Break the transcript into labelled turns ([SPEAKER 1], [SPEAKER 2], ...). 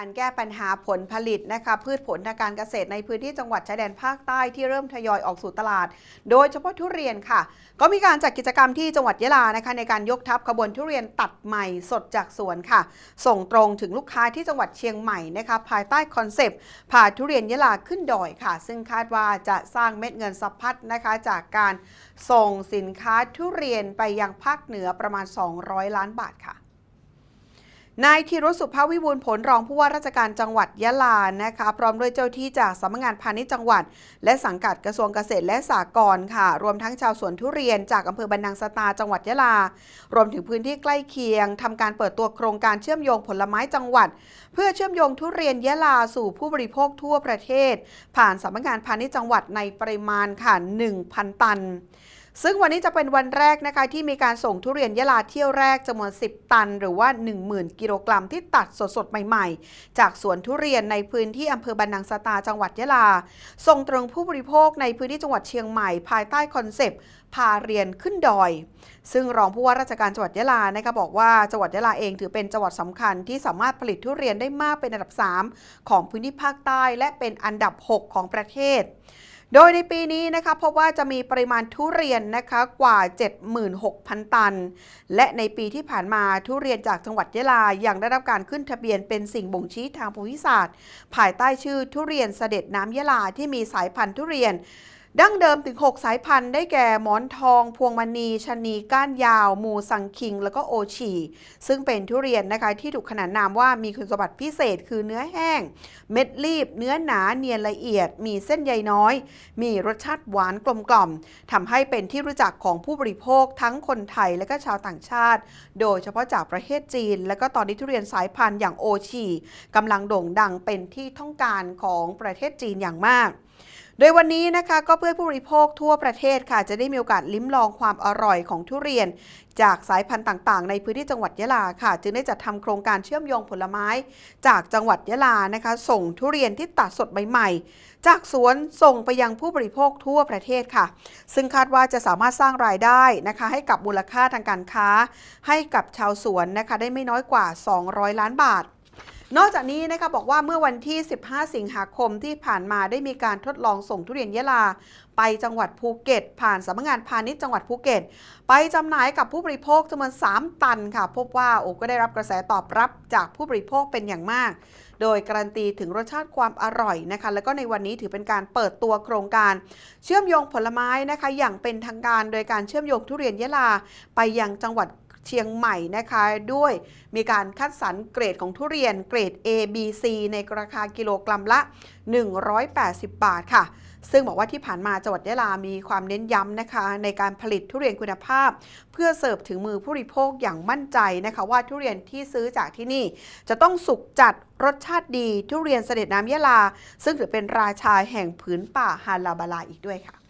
[SPEAKER 1] การแก้ปัญหาผลผลิตนะคะพืชผลทางการเกษตรในพื้นที่จังหวัดชายแดนภาคใต้ที่เริ่มทยอยออกสู่ตลาด โดยเฉพาะทุเรียนค่ะ ก็มีการจัดกิจกรรมที่จังหวัดยะลานะคะในการยกทัพขบวนทุเรียนตัดใหม่สดจากสวนค่ะ ส่งตรงถึงลูกค้าที่จังหวัดเชียงใหม่นะคะภายใต้คอนเซปต์พาทุเรียนยะลาขึ้นดอยค่ะ ซึ่งคาดว่าจะสร้างเม็ดเงินสะพัดนะคะ จากการส่งสินค้าทุเรียนไปยังภาคเหนือประมาณ 200 ล้านบาทค่ะ นายธีรสุภาวิบูลผลรองผู้ว่าราชการจังหวัดยะลานะคะพร้อมด้วยเจ้าที่จากสำนักงานพาณิชย์จังหวัด และสังกัดกระทรวงเกษตรและสหกรณ์ค่ะ รวมทั้งชาวสวนทุเรียนจากอำเภอบันนังสตาจังหวัดยะลา รวมถึงพื้นที่ใกล้เคียงทำการเปิดตัวโครงการเชื่อมโยงผลไม้จังหวัด เพื่อเชื่อมโยงทุเรียนยะลาสู่ผู้บริโภคทั่วประเทศ ผ่านสำนักงานพาณิชย์จังหวัดในปริมาณค่ะ1,000 ตัน ซึ่งวันนี้จะเป็นวันแรกนะคะที่มีการส่งทุเรียนยะลาเที่ยวแรกจำนวน 10 ตัน หรือว่า 10,000 กิโลกรัมที่ตัดสดๆ ใหม่ๆ จากสวนทุเรียนในพื้นที่อำเภอบันนังสตาจังหวัดยะลา ส่งตรงผู้บริโภคในพื้นที่จังหวัดเชียงใหม่ภายใต้คอนเซปต์พาเรียนขึ้นดอย ซึ่งรองผู้ว่าราชการจังหวัดยะลานะคะบอกว่าจังหวัดยะลาเองถือเป็นจังหวัดสำคัญที่สามารถผลิตทุเรียนได้มากเป็นอันดับ 3 ของพื้นที่ภาคใต้และเป็นอันดับ 6 ของประเทศ โดยในปีนี้นะคะพบว่าจะมีปริมาณทุเรียนนะคะกว่า 76,000 ตัน และในปีที่ผ่านมาทุเรียนจากจังหวัดยะลายังได้รับการขึ้นทะเบียนเป็นสิ่งบ่งชี้ทางภูมิศาสตร์ ภายใต้ชื่อทุเรียนเสด็จน้ำยะลาที่มีสายพันธุ์ทุเรียน ดั้งเดิมถึง 6 สายพันธุ์ได้แก่หมอนทอง พวงมณีชะนีก้านยาว มูสังคิง แล้วก็โอชีซึ่งเป็นทุเรียนนะคะที่ถูกขนานนามว่ามีคุณสมบัติพิเศษคือเนื้อแห้ง เม็ดรีบ เนื้อหนาเนียนละเอียด มีเส้นใยน้อย มีรสชาติหวานกลมกล่อมทำให้เป็นที่รู้จักของผู้บริโภคทั้งคนไทยและก็ชาวต่างชาติ โดยเฉพาะจากประเทศจีน และก็ตอนนี้ทุเรียนสายพันธุ์อย่างโอชีกำลังโด่งดังเป็นที่ต้องการของประเทศจีนอย่างมาก โดยวันนี้นะคะก็เพื่อผู้บริโภคทั่วประเทศค่ะ จะได้มีโอกาสลิ้มลองความอร่อยของทุเรียน จากสายพันธุ์ต่างๆ ในพื้นที่จังหวัดยะลาค่ะ จึงได้จัดทำโครงการเชื่อมโยงผลไม้ จากจังหวัดยะลานะคะ ส่งทุเรียนที่ตัดสดใหม่ๆ จากสวนส่งไปยังผู้บริโภคทั่วประเทศค่ะ ซึ่งคาดว่าจะสามารถสร้างรายได้นะคะ ให้กับมูลค่าทางการค้า ให้กับชาวสวนนะคะได้ไม่น้อยกว่า 200 ล้านบาท นอกจากนี้นะคะบอกว่าเมื่อวันที่ 15 สิงหาคมที่ผ่านมาได้มีการทดลองส่งทุเรียนยะลา ไปจังหวัดภูเก็ต ผ่านสำนักงานพาณิชย์จังหวัดภูเก็ต ไปจำหน่ายกับผู้บริโภคจำนวน 3 ตันค่ะ พบว่าโอ้ก็ได้รับกระแสตอบรับจากผู้บริโภคเป็นอย่างมาก โดยการันตีถึงรสชาติความอร่อยนะคะ แล้วก็ในวันนี้ถือเป็นการเปิดตัวโครงการ เชื่อมโยงผลไม้นะคะ อย่างเป็นทางการโดยการเชื่อมโยงทุเรียนยะลา ไปยังจังหวัด เชียงใหม่นะคะ ด้วยมีการคัดสรรเกรดของทุเรียนเกรด A B C ในราคากิโลกรัมละ 180 บาทค่ะ ซึ่งบอกว่าที่ผ่านมาจังหวัดยะลามีความเน้นย้ำนะคะ ในการผลิตทุเรียนคุณภาพ เพื่อเสิร์ฟถึงมือผู้บริโภคอย่างมั่นใจนะคะ ว่าทุเรียนที่ซื้อจากที่นี่ จะต้องสุกจัดรสชาติดีทุเรียนเสด็จน้ำยะลา ซึ่งถือเป็นราชาแห่งผืนป่าฮาลาบาลาอีกด้วยค่ะ